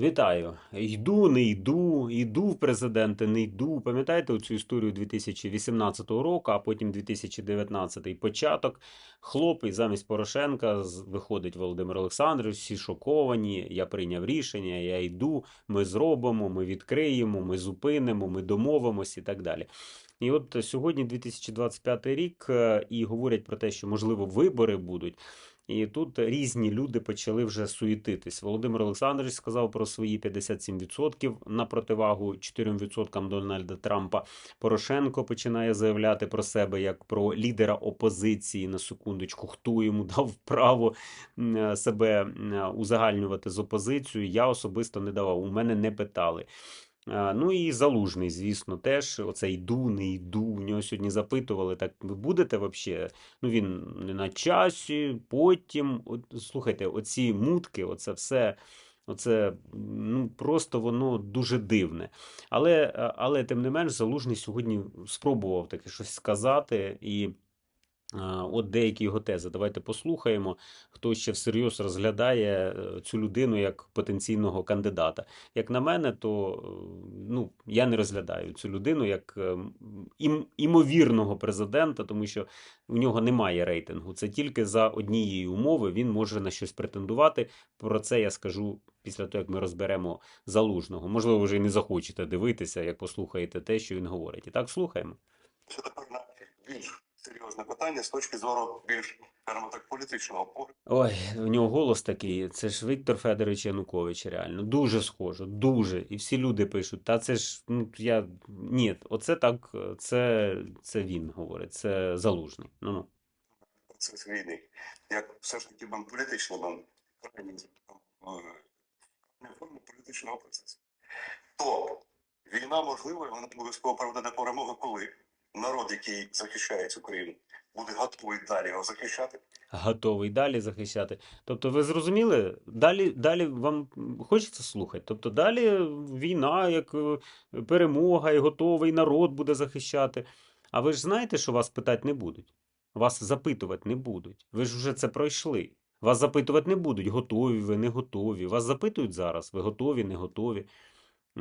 Вітаю. Йду, не йду, йду в президенти, не йду. Пам'ятаєте цю історію 2018 року, а потім 2019 початок. Хлоп і замість Порошенка виходить Володимир Олександрович, всі шоковані. Я прийняв рішення, я йду, ми зробимо, ми відкриємо, ми зупинимо, ми домовимося і так далі. І от сьогодні 2025 рік, е, і говорять про те, що можливо вибори будуть. І тут різні люди почали вже суєтитись. Володимир Олександрович сказав про свої 57% на противагу 4% Дональда Трампа. Порошенко починає заявляти про себе як про лідера опозиції на секундочку. Хто йому дав право себе узагальнювати з опозицією? Я особисто не давав. У мене не питали. А, Ну і залужний, звісно, теж. Оце йду, не йду. У нього сьогодні запитували, так ви будете взагалі? Ну він не на часі, потім. От, слухайте, оці мутки, оце все. Оце ну просто воно дуже дивне. Але, е, але тим не менш, залужний сьогодні спробував таке щось сказати і. От деякі його тези. Давайте послухаємо, хто ще всерйоз розглядає е, цю людину як потенційного кандидата. Як на мене, то е, ну, я не розглядаю цю людину як е, ім, імовірного президента, тому що у нього немає рейтингу. Це тільки за однієї умови він може на щось претендувати. Про це я скажу після того, як ми розберемо залужного. Можливо, вже і не захочете дивитися, як послухаєте те, що він говорить. І так слухаємо. Це більш серйозне питання з точки зору більш, скажімо так, політичного погляду. Ой, у нього голос такий. Це ж Віктор Федорович Янукович, реально. Дуже схоже, дуже. І всі люди пишуть, та це ж, ну, я. Ні, оце так, це, це він говорить, це залужний. Ну, ну. процес війни, як все ж таки бам політичний бам крайній форму політичного процесу. То війна можлива, вона обов'язково приведе до перемоги, коли народ, який захищає цю країну, буде готовий далі його захищати. Готовий далі захищати. Тобто, ви зрозуміли? Далі, далі вам хочеться слухати. Тобто, далі війна, як е, перемога, і готовий народ буде захищати. А ви ж знаєте, що вас питати не будуть? Вас запитувати не будуть. Ви ж вже це пройшли. Вас запитувати не будуть, готові ви, не готові. Вас запитують зараз, ви готові, не готові.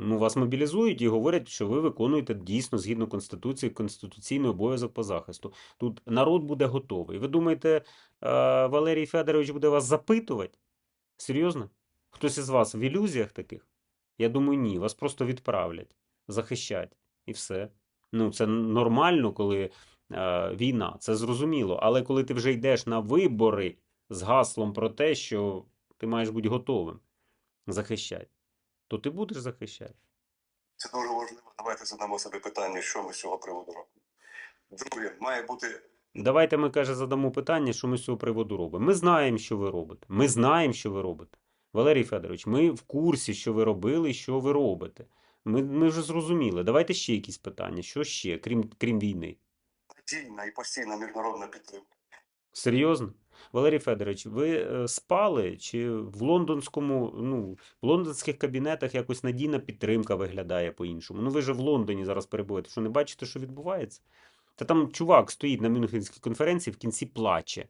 Ну, вас мобілізують і говорять, що ви виконуєте дійсно згідно Конституції конституційний обов'язок по захисту. Тут народ буде готовий. Ви думаєте, е, Валерій Федорович буде вас запитувати? Серйозно? Хтось із вас в ілюзіях таких? Я думаю, ні. Вас просто відправлять, захищать. І все. Ну, це нормально, коли е, війна, це зрозуміло. Але коли ти вже йдеш на вибори з гаслом про те, що ти маєш бути готовим захищати, то ти будеш захищати. Це дуже важливо. Давайте задамо собі питання, що ми з цього приводу робимо. Друге, має бути Давайте ми, каже, задамо питання, що ми з цього приводу робимо. Ми знаємо, що ви робите. Ми знаємо, що ви робите. Валерій Федорович, ми в курсі, що ви робили що ви робите. Ми, ми вже зрозуміли. Давайте ще якісь питання. Що ще, крім, крім війни? надійна і постійна міжнародна підтримка. Серйозно? Валерій Федорович, ви е, спали чи в лондонському, ну, в лондонських кабінетах якось надійна підтримка виглядає по-іншому? Ну ви ж в Лондоні зараз перебуваєте. Що не бачите, що відбувається? Та там чувак стоїть на Мюнхенській конференції, в кінці плаче.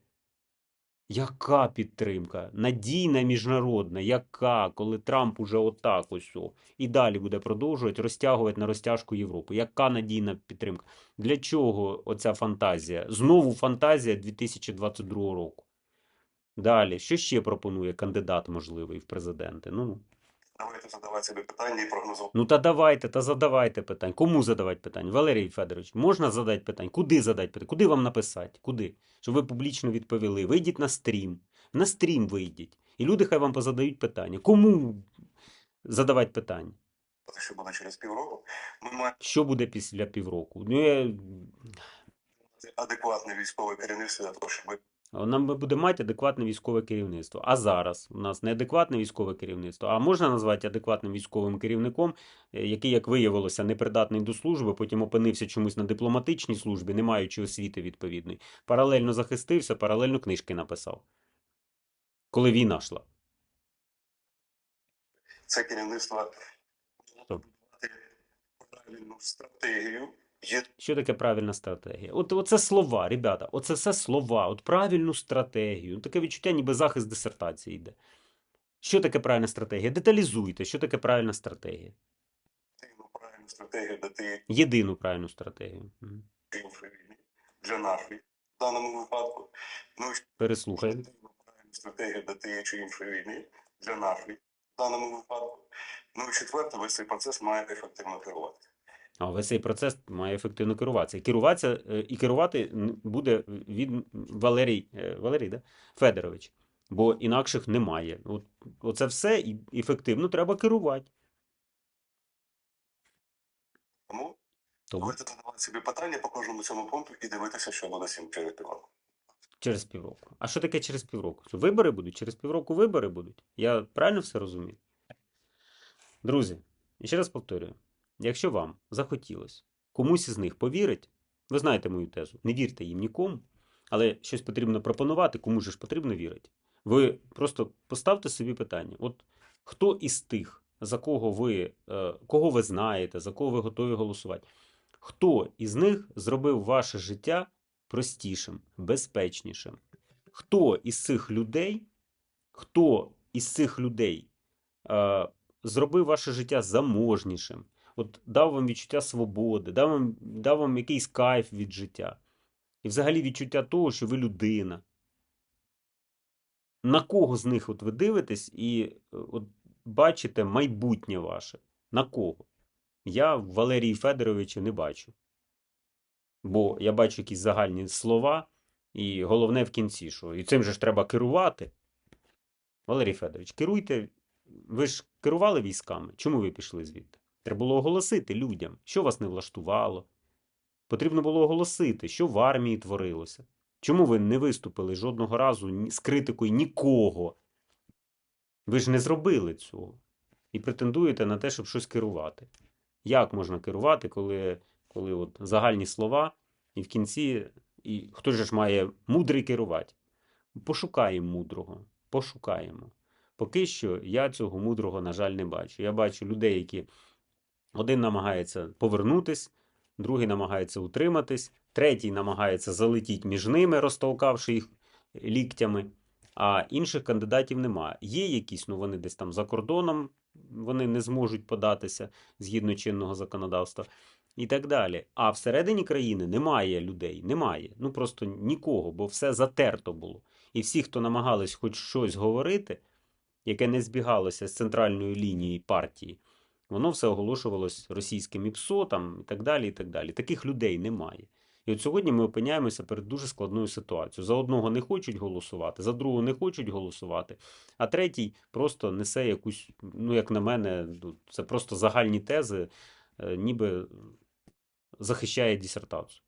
Яка підтримка? Надійна міжнародна, яка, коли Трамп уже отак ось о, і далі буде продовжувати розтягувати на розтяжку Європи. Яка надійна підтримка? Для чого оця фантазія? Знову фантазія 2022 року. Далі, що ще пропонує кандидат можливий в президенти? Ну. Давайте задавати собі питання і прогнозувати. Ну та давайте, та задавайте питань. Кому задавати питання? Валерій Федорович, можна задати питання? Куди задати питання? Куди вам написати? Куди? Щоб ви публічно відповіли. Вийдіть на стрім. На стрім вийдіть. І люди хай вам позадають питання. Кому задавати питання? що буде через півроку. Ми маємо Що буде після півроку? Ну, я... адекватне військове керівництво для того, щоб Нам буде мати адекватне військове керівництво. А зараз у нас неадекватне військове керівництво. А можна назвати адекватним військовим керівником, е, який, як виявилося, непридатний до служби, потім опинився чомусь на дипломатичній службі, не маючи освіти відповідної. Паралельно захистився, паралельно книжки написав. Коли війна йшла. це керівництво правильну стратегію. Що таке правильна стратегія? От оце слова, ребята, оце все слова, от правильну стратегію. Таке відчуття, ніби захист дисертації йде. Що таке правильна стратегія? Деталізуйте, що таке правильна стратегія. Єдину правильну стратегію тієї Єдину правильну стратегію. Для нашої в даному випадку. Ну і Переслухаємо. єдину правильну стратегію для тієї чи іншої війни, для нашої в даному випадку. Ну і четверте, ви цей процес маєте ефективно керувати. А весь цей процес має ефективно керуватися. І керуватися е, і керувати буде від Валерій, е, Валерій да? Федорович. Бо інакших немає. От, оце все і ефективно треба керувати. Тому Тому давайте задавати собі питання по кожному цьому пункту і дивитися, що буде сім через півроку. через півроку. А що таке через півроку? Вибори будуть? Через півроку вибори будуть. Я правильно все розумію? Друзі, ще раз повторюю: якщо вам захотілося комусь із них повірить, ви знаєте мою тезу, не вірте їм нікому, але щось потрібно пропонувати, кому ж потрібно вірити. Ви просто поставте собі питання: от хто із тих, за кого ви, е, кого ви знаєте, за кого ви готові голосувати, хто із них зробив ваше життя простішим, безпечнішим? Хто із цих людей, хто із цих людей е, зробив ваше життя заможнішим, от дав вам відчуття свободи, дав вам, дав вам якийсь кайф від життя, і взагалі відчуття того, що ви людина. На кого з них от ви дивитесь і е, от бачите майбутнє ваше? На кого? Я Валерії Федоровича не бачу. Бо я бачу якісь загальні слова, і головне в кінці, що і цим же ж треба керувати. Валерій Федорович, керуйте. Ви ж керували військами. Чому ви пішли звідти? Треба було оголосити людям, що вас не влаштувало. Потрібно було оголосити, що в армії творилося. Чому ви не виступили жодного разу з критикою нікого? Ви ж не зробили цього. І претендуєте на те, щоб щось керувати. Як можна керувати, коли, коли от загальні слова, і в кінці, і хто ж має мудрий керувати? Пошукаємо мудрого. Пошукаємо. Поки що я цього мудрого, на жаль, не бачу. Я бачу людей, які один намагається повернутись, другий намагається утриматись, третій намагається залетіти між ними, розтолкавши їх ліктями, а інших кандидатів немає. Є якісь, ну вони десь там за кордоном, вони не зможуть податися згідно чинного законодавства і так далі. А всередині країни немає людей, немає. Ну просто нікого, бо все затерто було. І всі, хто намагались хоч щось говорити, яке не збігалося з центральною лінією партії, воно все оголошувалось російським ІПСО там, і так далі. і так далі. Таких людей немає. І от сьогодні ми опиняємося перед дуже складною ситуацією. За одного не хочуть голосувати, за другого не хочуть голосувати, а третій просто несе якусь, ну як на мене, ну, це просто загальні тези, е, ніби захищає дисертацію.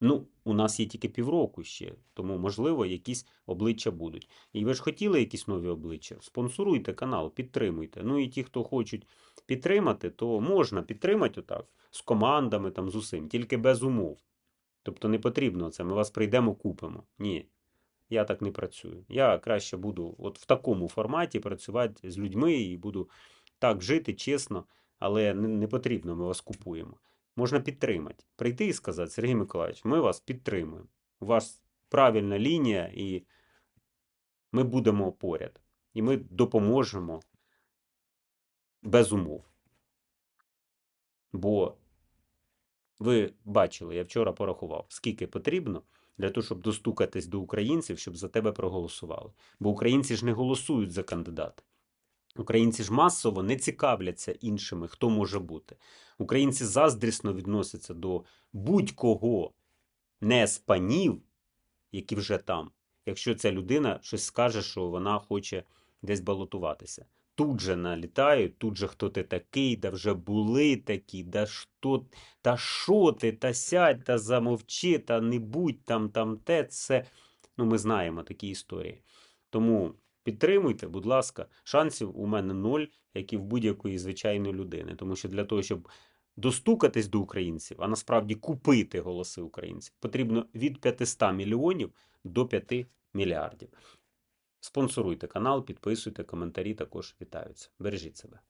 Ну, у нас є тільки півроку ще, тому, можливо, якісь обличчя будуть. І ви ж хотіли якісь нові обличчя? Спонсоруйте канал, підтримуйте. Ну і ті, хто хочуть підтримати, то можна підтримати отак, з командами, там, з усім, тільки без умов. Тобто не потрібно це, ми вас прийдемо, купимо. Ні, я так не працюю. Я краще буду от в такому форматі працювати з людьми і буду так жити чесно, але не, потрібно, ми вас купуємо. Можна підтримати. Прийти і сказати, Сергій Миколаївич, ми вас підтримуємо. У вас правильна лінія, і ми будемо поряд. І ми допоможемо без умов. Бо ви бачили, я вчора порахував, скільки потрібно для того, щоб достукатись до українців, щоб за тебе проголосували. Бо українці ж не голосують за кандидата. Українці ж масово не цікавляться іншими, хто може бути. Українці заздрісно відносяться до будь-кого не з панів, які вже там, якщо ця людина щось скаже, що вона хоче десь балотуватися. Тут же налітають, тут же хто ти такий, да вже були такі, да що, та що ти, та сядь, та замовчи, та не будь там, там те, це. Ну, ми знаємо такі історії. Тому підтримуйте, будь ласка, шансів у мене ноль, як і в будь-якої звичайної людини. Тому що для того, щоб достукатись до українців, а насправді купити голоси українців, потрібно від 500 мільйонів до 5 мільярдів. Спонсоруйте канал, підписуйте, коментарі також вітаються. Бережіть себе.